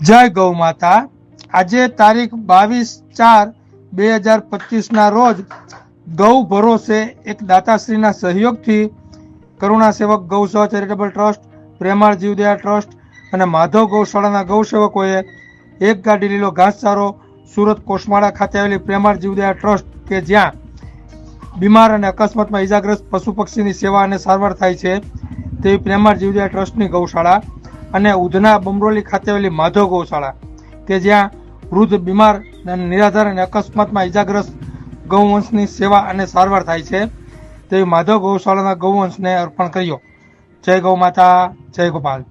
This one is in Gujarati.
જય ગૌ માતા. આજે તારીખ બાવીસ ચાર બે હજાર પચીસના રોજ ગૌ ભરોસે એક દાતાશ્રીના સહયોગથી કરુણા સેવક ગૌસેવા ચેરિટેબલ ટ્રસ્ટ, પ્રેમાળ જીવદયા ટ્રસ્ટ અને માધવ ગૌશાળાના ગૌસેવકોએ એક ગાડી લીલો ઘાસચારો સુરત કોસમાળા ખાતે આવેલી પ્રેમાળ જીવદયા ટ્રસ્ટ કે જ્યાં બીમાર અને અકસ્માતમાં ઈજાગ્રસ્ત પશુ પક્ષીની સેવા અને સારવાર થાય છે તેવી પ્રેમાળ જીવદયા ટ્રસ્ટની ગૌશાળા અને ઉધના બમરોલી ખાતે આવેલી માધવ ગૌશાળા, કે જ્યાં વૃદ્ધ બીમાર અને નિરાધાર અને અકસ્માતમાં ઈજાગ્રસ્ત ગૌવંશની સેવા અને સારવાર થાય છે. તેવી માધવ ગૌશાળાના ગૌવંશને અર્પણ કર્યો. જય ગૌ માતા, જય ગોપાલ.